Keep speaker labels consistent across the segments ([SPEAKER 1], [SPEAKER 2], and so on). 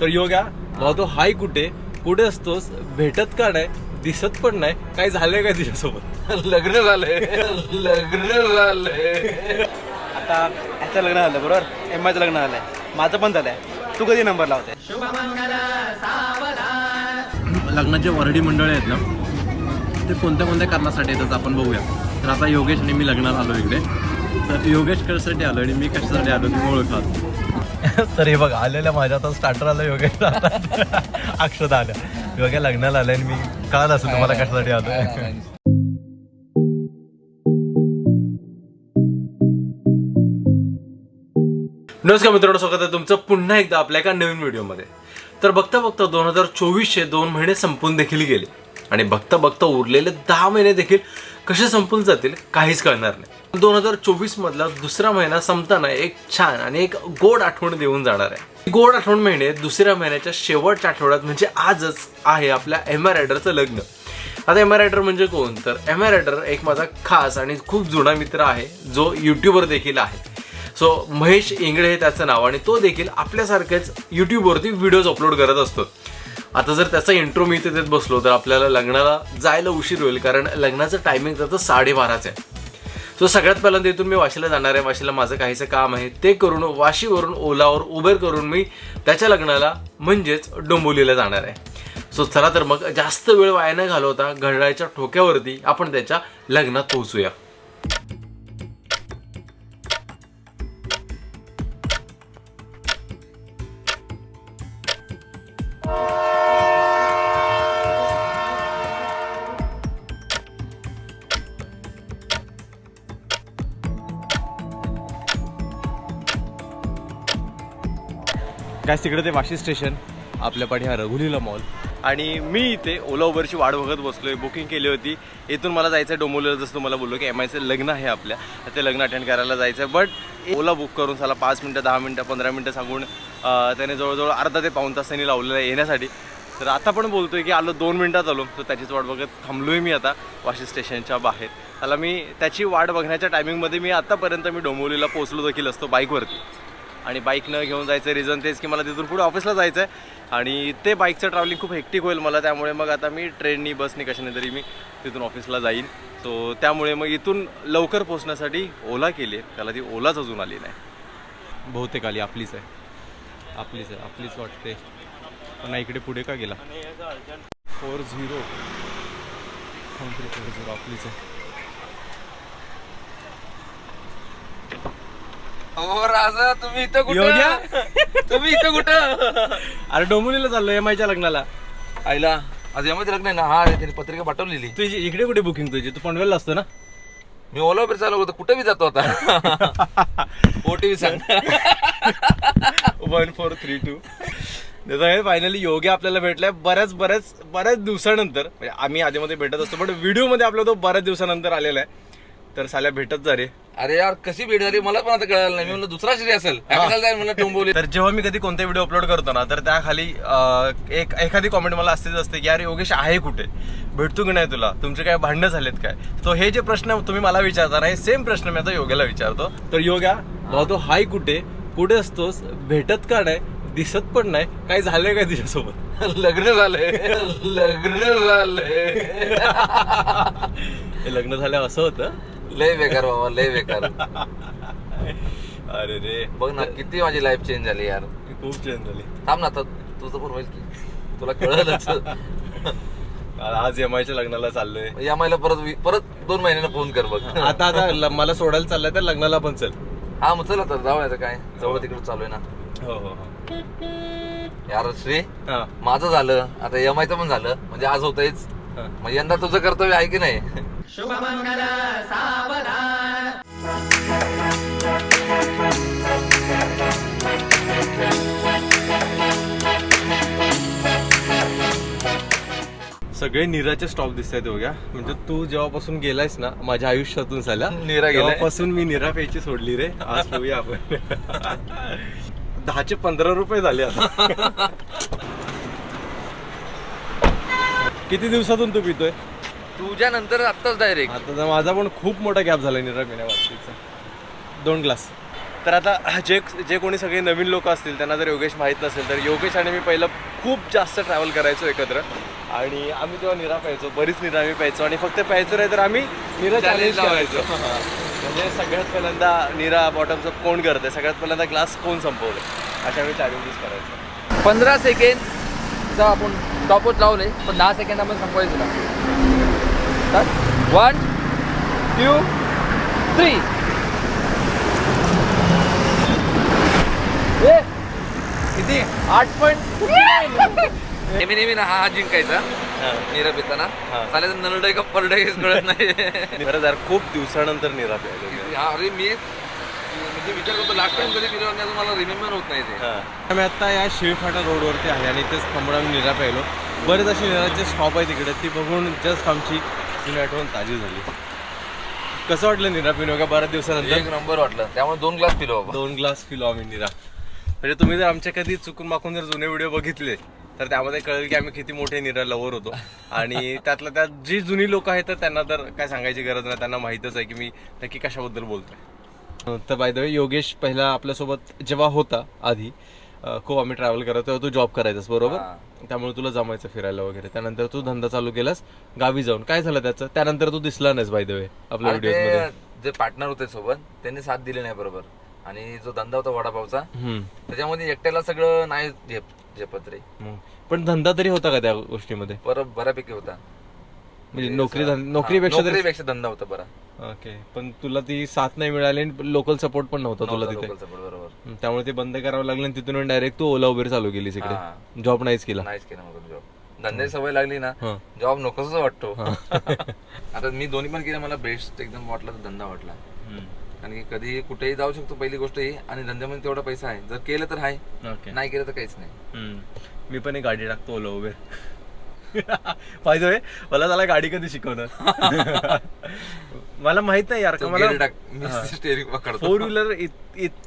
[SPEAKER 1] तर योग्या भाऊ तो हाय कुठे कुठे असतोस भेटत का नाही दिसत पण नाही काय झालंय काय तुझ्यासोबत?
[SPEAKER 2] लग्न झालंय. लग्न झालंय.
[SPEAKER 3] आता ह्याचं लग्न झालं बरोबर? एम आयचं लग्न झालंय. माझं पण झालंय. तू कधी नंबर लावते?
[SPEAKER 1] लग्नाचे वरडी मंडळी आहेत ना ते कोणत्या कोणत्या कारणासाठी येतात आपण बघूया. तर आता योगेश आणि मी लग्नाला आलो इकडे. तर योगेश कशासाठी आलो आणि मी कशासाठी आलो तुम्ही ओळखाल. तर हे बघ आलेल्या माझ्या आता स्टार्टर आलं. योगेश अक्षता आल्या. योग्या लग्नाला आल्या आणि मी कळत असं तुम्हाला कशासाठी आलो नमस्कार मित्रांनो स्वागत आहे तुमचं पुन्हा एकदा आपल्या एका नवीन व्हिडिओमध्ये. तर बघता बघता दोन हजार चोवीसचे दोन महिने संपून देखील गेले. आणि बघता बघता उरलेले दहा महिने देखील कसे संपून जातील काहीच कळणार नाही. दोन हजार चोवीस मधला दुसरा महिना संपताना एक छान आणि एक गोड आठवण देऊन जाणार आहे. गोड आठवण महिने दुसऱ्या महिन्याच्या शेवटच्या आठवड्यात म्हणजे आजच आहे आपल्या एम आर रायडरचं लग्न. आता एम आर रायडर म्हणजे कोण? तर एम आर रायडर एक माझा खास आणि खूप जुना मित्र आहे जो युट्यूबर देखील आहे. सो महेश इंगळे हे त्याचं नाव आणि तो देखील आपल्यासारखेच यूट्यूबवरती व्हिडिओज अपलोड करत असतो. आता जर त्याचा इंट्रो मी इथे देत बसलो तर आपल्याला लग्नाला जायला उशीर होईल कारण लग्नाचं टायमिंग त्याचं साडेबाराचं आहे. सो सगळ्यात पहिल्यांदा इथून मी वाशीला जाणार आहे. वाशीला माझं काहीचं काम आहे ते करून वाशीवरून ओलावर उबेर करून मी त्याच्या लग्नाला म्हणजेच डोंबोलीला जाणार आहे. सो चला तर मग जास्त वेळ वाया न घालवता घड्याळाच्या ठोक्यावरती आपण त्याच्या लग्नात पोहोचूया. काय तिकडे ते वाशी स्टेशन आपल्या पाठी हा रघुलीला मॉल आणि मी इथे ओला उबरची वाट बघत बसलोय बुकिंग केली होती. इथून मला जायचं आहे डोंबोलीला जसं तुम्हाला बोललो की एम आयचं लग्न आहे आपल्या. ते लग्न अटेंड करायला जायचं आहे बट ओला बुक करून साला पाच मिनटं दहा मिनटं पंधरा मिनटं सांगून त्याने जवळजवळ अर्धा ते पाऊन तास त्यांनी लावलेलं आहे येण्यासाठी. तर आता पण बोलतोय की आलो दोन मिनटात आलो. तर त्याचीच वाट बघत थांबलोय मी आता वाशी स्टेशनच्या बाहेर. त्याला मी त्याची वाट बघण्याच्या टायमिंगमध्ये मी आतापर्यंत मी डोंबोलीला पोहोचलो देखील असतो बाईकवरती आणि बाईक न घेऊन जायचं रिझन तेच की मला तिथून पुढे ऑफिसला जायचं आहे आणि ते बाईकचं ट्रॅव्हलिंग खूप हेक्टिक होईल मला त्यामुळे मग आता मी ट्रेननी बसनी कशाने तरी मी तिथून ऑफिसला जाईन. सो त्यामुळे मग इथून लवकर पोहोचण्यासाठी ओला केली आहे त्याला ती ओलाच अजून आली नाही. बहुतेक आली आपलीच आहे. आपलीच आहे आपलीच वाटते. पण इकडे पुढे का गेला? Four zero. फोर झिरो आपलीच आहे.
[SPEAKER 2] हो राजा तुम्ही इथं
[SPEAKER 1] योग्या?
[SPEAKER 2] कुठं तुम्ही इथं कुठं?
[SPEAKER 1] अरे डोंबोलीला चाललो एम आयच्या लग्नाला.
[SPEAKER 2] आईला आज यामध्ये लग्न आहे ना? हा त्याने पत्रिका पाठवलेली.
[SPEAKER 1] तुझी इकडे कुठे बुकिंग तुझी? तू पनवेलला असतो ना?
[SPEAKER 2] मी ओला उबर चालू होतो कुठे बी जातो आता? ओटीव्ही सांग.
[SPEAKER 1] One four three two finally Yogi आपल्याला भेटलाय. बऱ्याच बऱ्याच बऱ्याच दिवसानंतर म्हणजे आम्ही आधीमध्ये भेटत असतो पण व्हिडिओमध्ये आपला तो बऱ्याच दिवसानंतर आलेला आहे. तर साल्या भेटत जा रे.
[SPEAKER 2] अरे यार कशी भेट झाली? मला पण आता कळालं नाही. मी म्हणलं दुसरा श्री असेल. जाईल म्हणलं टोंबोली.
[SPEAKER 1] तर जेव्हा मी कधी कोणते व्हिडिओ अपलोड करतो ना तर त्या खाली अं, एक एखादी कॉमेंट मला असतेच असते की अरे योगेश आहे कुठे? भेटतो की नाही तुला? तुमचे काय भांडणं झालेत काय? तो हे जे प्रश्न तुम्ही मला विचारता ना हे सेम प्रश्न मी आता योग्याला विचारतो. तर योग्या भाऊ तो हाय कुठे? कुठे असतोस? भेटत का नाही? दिसत पण नाही? काय झालंय काय तुझ्यासोबत?
[SPEAKER 2] लग्न झालंय. लग्न झालंय.
[SPEAKER 1] हे लग्न झालं असं होतं
[SPEAKER 2] लय बेकार बाबा लय बेकार.
[SPEAKER 1] अरे रे.
[SPEAKER 2] बघ ना किती माझी लाईफ चेंज झाली यार.
[SPEAKER 1] खूप चेंज झाली.
[SPEAKER 2] थांब ना आता तुझं पण होईल की. तुला कळलंच.
[SPEAKER 1] आज एम आयच्या लग्नाला चाललोय.
[SPEAKER 2] महिला परत वि- परत दोन महिन्यानं फोन कर बघ.
[SPEAKER 1] आता आता ल- मला सोडायला चाललंय तर लग्नाला पण चल.
[SPEAKER 2] हा मग चला तर जाऊया आता काय. जवळ तिकडे चालू आहे ना.
[SPEAKER 1] हो हो हो.
[SPEAKER 2] यार श्री
[SPEAKER 1] हा.
[SPEAKER 2] माझं झालं आता एम आयचं पण झालं म्हणजे आज होतंयच. मग यंदा तुझं कर्तव्य आहे की नाही?
[SPEAKER 1] सगळे नीराचे स्टॉप दिसत आहेत बघा. म्हणजे तू जेव्हापासून गेलायस ना माझ्या आयुष्यातून झाला.
[SPEAKER 2] नीरा गेलाय.
[SPEAKER 1] तेव्हापासून मी नीरा प्यायची सोडली रे. आज ठेवूया आपण. दहाचे पंधरा रुपये झाले आता. किती दिवसातून तू पितोय?
[SPEAKER 2] तुझ्या नंतर आत्ताच डायरेक्ट
[SPEAKER 1] आता तर माझा पण खूप मोठा गॅप झाला निरा पिण्या बाबतीचा दोन ग्लास तर आता जे जे कोणी सगळे नवीन लोक असतील त्यांना जर योगेश माहीत नसेल तर योगेश आणि मी पहिलं खूप जास्त ट्रॅव्हल करायचो एकत्र. आणि आम्ही तेव्हा निरा प्यायचो बरीच निरा आम्ही प्यायचो. आणि फक्त प्यायचं नाही तर आम्ही निरा चॅलेंज करायचो. म्हणजे सगळ्यात पहिल्यांदा निरा बॉटमचं कोण करते सगळ्यात पहिल्यांदा ग्लास कोण संपवलं अशा वेळी चॅलेंजेस करायचो.
[SPEAKER 2] पंधरा सेकंड आपण. टॉपच लावले पण दहा सेकंड आपण संपवायचं तुला वन टू थ्री किती? आठ पॉईंट नेहमी नेहमी ना हा हा जिंकायचा. निरा पिताना
[SPEAKER 1] हा.
[SPEAKER 2] चालेल नरडे का परडे कळत नाही.
[SPEAKER 1] खरं जर खूप दिवसानंतर निरा प्यायलो
[SPEAKER 2] हा, अरे मी विचार करतो लास्ट टाइम कधी पिलो आणि अजून मला रिमेंबर होत नाही ते.
[SPEAKER 1] आम्ही आता या शिळफाटा रोडवरती आहे आणि इथेच थांबून आम्ही निरा प्यायलो बरेच असे निराचे स्टॉप आहे तिकडे. ती बघून जस्ट आमची जुनी आठवण ताजी झाली. कसं वाटलं निरा पिनो का बऱ्याच दिवसानंतर?
[SPEAKER 2] एक नंबर वाटलं. त्यामुळे दोन ग्लास पिलो
[SPEAKER 1] दोन ग्लास पिलो आम्ही निरा. म्हणजे तुम्ही जर आमच्या कधी चुकून माकून जर जुने व्हिडिओ बघितले तर त्यामध्ये कळेल की आम्ही किती मोठे निरा लवर होतो. आणि त्यातल्या त्यात जी जुनी लोक आहेत तर त्यांना तर काय सांगायची गरज नाही. त्यांना माहीतच आहे की मी नक्की कशाबद्दल बोलतोय. तर बाय द वे योगेश पहिला आपल्यासोबत जेव्हा होता आधी अं, खूप आम्ही ट्रॅव्हल करत तेव्हा तू जॉब करायचास बरोबर. त्यामुळे तुला जमायचं फिरायला वगैरे. त्यानंतर तू धंदा चालू केलास गावी जाऊन. काय झालं त्याचं? त्यानंतर तू दिसला नाहीस बाय द वे आपल्या व्हिडिओ
[SPEAKER 2] ते जे पार्टनर होते सोबत त्यांनी साथ दिली नाही बरोबर. आणि जो धंदा होता वडापावचा. त्याच्यामध्ये एकट्याला सगळं नाही झेप झेपत रे.
[SPEAKER 1] पण धंदा तरी होता का त्या गोष्टीमध्ये?
[SPEAKER 2] पर बऱ्यापैकी होता.
[SPEAKER 1] म्हणजे नोकरी धं- नोकरीपेक्षा तरी
[SPEAKER 2] नोकरीपेक्षा धंदा होता बरा.
[SPEAKER 1] ओके. पण तुला ती साथ नाही मिळाली आणि लोकल सपोर्ट पण नव्हता तुला तिथे.
[SPEAKER 2] बरोबर.
[SPEAKER 1] हम्म, त्यामुळे ते बंद करावं लागलं आणि तिथून डायरेक्ट तू ओला उबेर चालू केलीस
[SPEAKER 2] हा.
[SPEAKER 1] इकडे जॉब नाहीच केला.
[SPEAKER 2] नाहीच केला मग जॉब धंद्याची सवय लागली ना
[SPEAKER 1] हा.
[SPEAKER 2] जॉब नकोच वाटतो. आता मी दोन्ही पण केलं मला बेस्ट एकदम वाटला तर धंदा वाटला. कारण की कधी कुठेही जाऊ शकतो पहिली गोष्ट ही आणि धंद्यामध्ये तेवढा पैसा आहे. जर केलं तर आहे
[SPEAKER 1] ओके.
[SPEAKER 2] नाही केलं तर काहीच नाही.
[SPEAKER 1] मी पण एक गाडी टाकतो ओला उबेर. पाहिजे मला त्याला गाडी कधी शिकवणार? मला माहीत नाही यार का मला फोर व्हीलर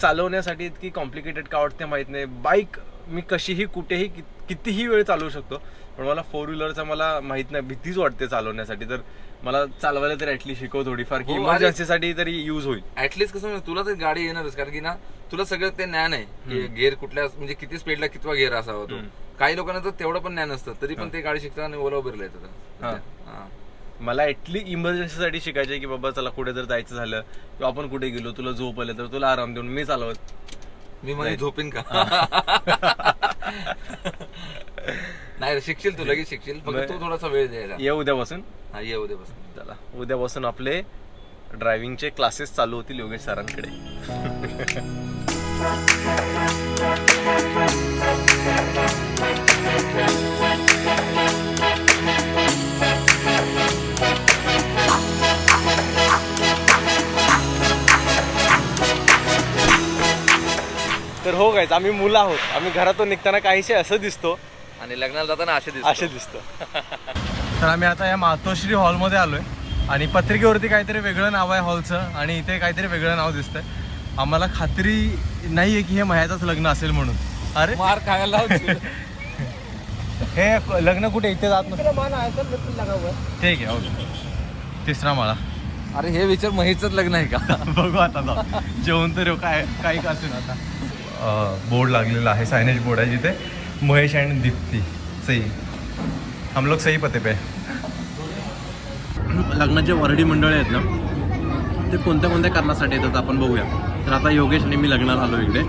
[SPEAKER 1] चालवण्यासाठी इतकी कॉम्प्लिकेटेड का वाटते माहीत नाही. बाईक मी कशीही कुठेही कितीही वेळ चालवू शकतो पण मला फोर व्हीलरचा मला माहीत नाही. भीतीच वाटते चालवण्यासाठी. तर मला चालवायला तरी ऍटलीस्ट शिकव थोडीफार की
[SPEAKER 2] हो,
[SPEAKER 1] इमर्जन्सीसाठी तरी यूज होईल.
[SPEAKER 2] ऍटलीस्ट कसं तुला तर गाडी येणारच. कारण की ना तुला सगळं ते ज्ञान आहे की गेअर कुठल्या म्हणजे किती स्पीडला कितवा गेअर असावा तो. काही लोकांना तर तेवढं पण ज्ञान असतं तरी पण ते गाडी शिकतात आणि ओला उबेरला येतात
[SPEAKER 1] हा.
[SPEAKER 2] हा.
[SPEAKER 1] मला ऍटली इमर्जन्सीसाठी शिकायचं की बाबा चला कुठे जर जायचं झालं किंवा आपण कुठे गेलो तुला झोप आलं तर तुला आराम देऊन मी चालवत.
[SPEAKER 2] मी म्हणे झोपेन का? नाही रे, शिकशील तू लगेच शिकशील. फक्त तू थोडासा वेळ द्यायला.
[SPEAKER 1] ये उद्यापासून?
[SPEAKER 2] हा ये उद्या बस
[SPEAKER 1] चला. उद्यापासून आपले ड्रायव्हिंगचे क्लासेस चालू होतील योगेश सरांकडे. तर हो गायच आम्ही मुलं आहोत. आम्ही घरातून निघताना काहीसे असं दिसतो.
[SPEAKER 2] आणि लग्नाला जाताना असे दिसतो.
[SPEAKER 1] असे दिसतं. तर आम्ही आता या मातोश्री हॉलमध्ये आलोय. आणि पत्रिकेवरती काहीतरी वेगळं नाव आहे हॉलचं आणि इथे काहीतरी वेगळं नाव दिसतंय. आम्हाला खात्री नाही आहे की हे मायाचंच लग्न असेल म्हणून. अरे?
[SPEAKER 2] मार खायला.
[SPEAKER 1] हे लग्न कुठे? इथे जात नसतं ठीक आहे ओके. तिसरा माळा.
[SPEAKER 2] अरे हे विचार महेशच लग्न आहे का?
[SPEAKER 1] बघू आता जाऊ. जेवण तर येऊ, काय काही का असेल आता बोर्ड लागलेला आहे सायनेज बोर्ड आहे जिथे. महेश अँड दीप्ती. सई. हम लोग सही पते पे. लग्नाचे वरडी मंडळी आहेत ना ते कोणत्या कोणत्या कारणासाठी येतात आपण बघूया. तर आता योगेश आणि मी लग्नाला आलो इकडे.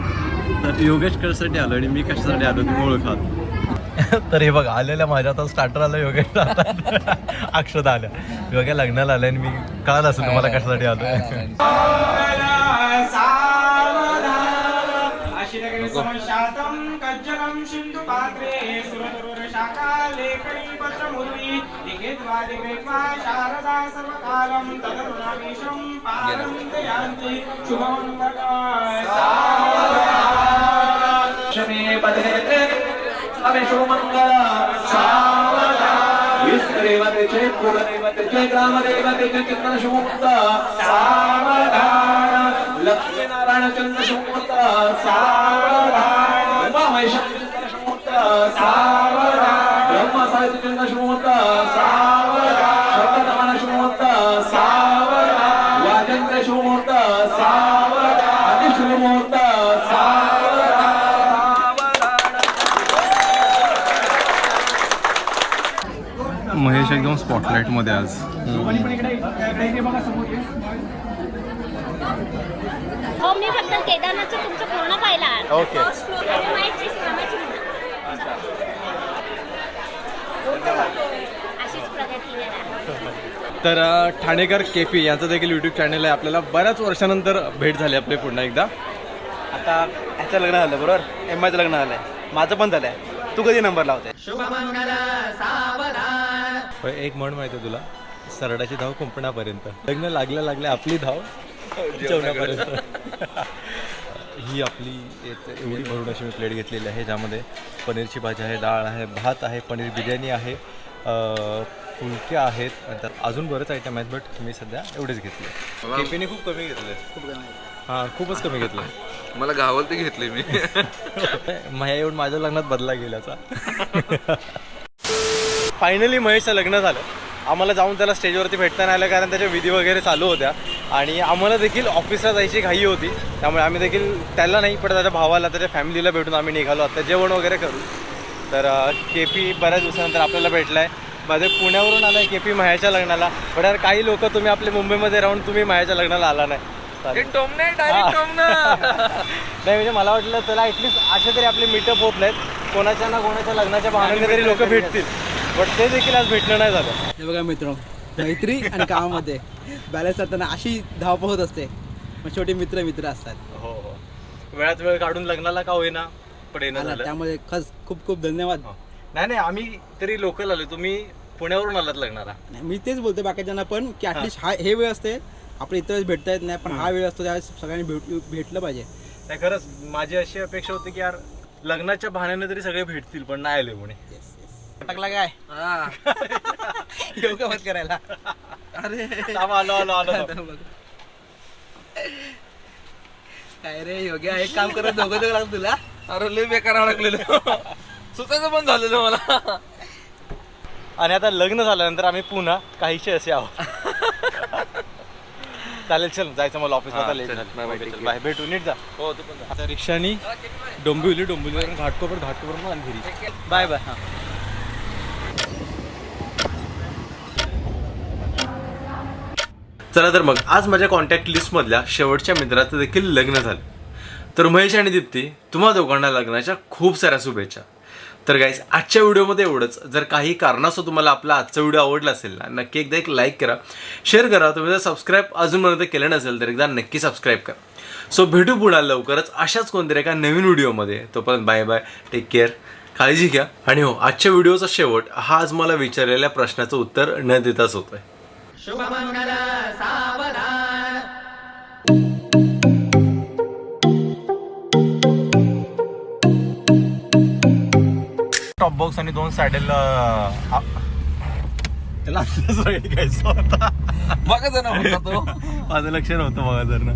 [SPEAKER 1] तर योगेश कशासाठी आलो आणि मी कशासाठी आलो तुम्ही ओळखा तर हे बघा आलेल्या माझ्या आता स्टार्टर आलं योगेश आता अक्षता आल्या. योग्य लग्नाला आल्या आणि मी कळालं असेल तुम्हाला कशासाठी आलो.
[SPEAKER 4] शातं कज्जलं सिन्धुपात्रे शारदा सर्वकालं तदरुणामीशं पारं दयान्ति शुभमङ्गलाय शमे पदे अमे शुभमङ्गल। सावधान। विष्णुदेवतेचे कुलदेवतेचे ग्रामदेवतेचे चंद्र शुभमुक्त सावधान। लक्ष्मीनारायण
[SPEAKER 5] एकदम स्पॉटलाइटमध्ये आज.
[SPEAKER 6] हो मी फक्त केदारनाथचं तुमचं पूर्ण पाहिला करा
[SPEAKER 1] तर ठाणेकर के पी यांचं देखील यूट्यूब चॅनल आहे. आपल्याला बऱ्याच वर्षानंतर भेट झाली आपली पुन्हा एकदा. आता ह्याचं लग्न झालं बरोबर? एम आयचं लग्न झालं आहे माझं पण झालं आहे तू कधी नंबर लावते
[SPEAKER 7] एक म्हण माहिती आहे तुला सरडाची धाव कुंपणापर्यंत. लग्न लागल्या लागल्या आपली धाव जेवणापर्यंत. ही आपली एक एवढी भरून अशी मी प्लेट घेतलेली आहे ज्यामध्ये पनीरची भाजी आहे डाळ आहे भात आहे पनीर बिर्याणी आहे फुलके आहेत. त्यात अजून बरेच आयटम आहेत बट मी सध्या एवढेच घेतले. केपीने खूप कमी घेतले. हां खूपच कमी घेतलं.
[SPEAKER 2] मला गावाला ते घेतले मी.
[SPEAKER 7] माझ्या येऊन माझ्या लग्नात बदला गेल्याचा.
[SPEAKER 1] फायनली महेशचं लग्न झालं. आम्हाला जाऊन त्याला स्टेजवरती भेटता नाही आलं कारण त्याच्या विधी वगैरे चालू होत्या. आणि आम्हाला देखील ऑफिसला जायची घाई होती. त्यामुळे आम्ही देखील त्याला नाही पण त्याच्या भावाला त्याच्या फॅमिलीला भेटून आम्ही निघालो. आता जेवण वगैरे करू. तर के पी बऱ्याच दिवसानंतर आपल्याला भेटला आहे माझे पुण्यावरून आलं आहे के पी मायाच्या लग्नाला. पण यार काही लोक तुम्ही आपले मुंबईमध्ये राहून तुम्ही मायाच्या लग्नाला आला नाही. नाही म्हणजे मला वाटलं त्याला ॲटलिस्ट असे तरी आपले मीटअप होत नाहीत. कोणाच्या ना कोणाच्या लग्नाच्या बहाण्याने तरी लोक भेटतील. बट ते देखील आज भेटणं नाही झालं.
[SPEAKER 8] हे बघा मित्र मैत्री आणि कामामध्ये बॅलन्स करताना अशी धावपळ होत असते. मग शेवटी मित्र मित्र असतात.
[SPEAKER 1] हो हो. वेळात वेळ काढून लग्नाला का होईना पण येणं
[SPEAKER 8] आला,
[SPEAKER 1] झालं.
[SPEAKER 8] त्यामुळे खस खूप खूप धन्यवाद.
[SPEAKER 1] नाही नाही आम्ही तरी लोकल आलो. तुम्ही पुण्यावरून आलात लग्नाला.
[SPEAKER 8] नाही, मी तेच बोलतो बाकीच्यांना पण की ॲटलिस्ट हा. हे वेळ असते. आपल्या इतर वेळेस भेटता येत नाही पण हा वेळ असतो त्यावेळेस सगळ्यांनी भेट भेटलं पाहिजे.
[SPEAKER 1] नाही खरंच माझी अशी अपेक्षा होती की यार लग्नाच्या बहाण्याने तरी सगळे भेटतील पण नाही आले कोणी.
[SPEAKER 8] टाकला काय? योगा मत करायला.
[SPEAKER 1] थांब, आलो आलो आलो.
[SPEAKER 8] काय रे योग्य एक काम करत दोघं दोघं लागतं तुला?
[SPEAKER 2] अरे लय बेकार अडकलेलं. सुचायचं पण झालेलं मला.
[SPEAKER 1] आणि आता लग्न झाल्यानंतर आम्ही पुन्हा काहीशे असे आहोत. चालेल चल जायचं मला ऑफिसला आता लेट
[SPEAKER 2] चल, bye bye, take care.
[SPEAKER 1] भेटू नीट जा.
[SPEAKER 2] हो तू पण.
[SPEAKER 1] आता रिक्षानी डोंबिवली डोंबिवलीवरून घाटकोपर घाटकोपर आणि घरी. बाय बाय
[SPEAKER 5] चला तर मग आज माझ्या कॉन्टॅक्ट लिस्टमधल्या शेवटच्या मित्राचं देखील लग्न झालं. तर महेश आणि दीप्ती तुम्हा दोघांना लग्नाच्या खूप साऱ्या शुभेच्छा. तर गाईज आजच्या व्हिडिओमध्ये एवढंच. जर काही कारणास्तव तुम्हाला आपला आजचा व्हिडिओ आवडला असेल ना नक्की एकदा एक लाईक करा. शेअर करा. तुम्ही जर सबस्क्राईब अजूनपर्यंत केलं नसेल तर एकदा नक्की सबस्क्राईब करा. सो भेटू पुन्हा लवकरच अशाच कोणतरी एका नवीन व्हिडिओमध्ये. तोपर्यंत बाय बाय टेक केअर काळजी घ्या. आणि हो आजच्या व्हिडिओचा शेवट हा आज मला विचारलेल्या प्रश्नाचं उत्तर न देताच होतोय.
[SPEAKER 1] टॉप बॉक्स आणि दोन सॅडेल त्याला घ्यायचा होता
[SPEAKER 2] बघा जर होता तो.
[SPEAKER 1] माझं लक्ष नव्हतं बघा जर. ना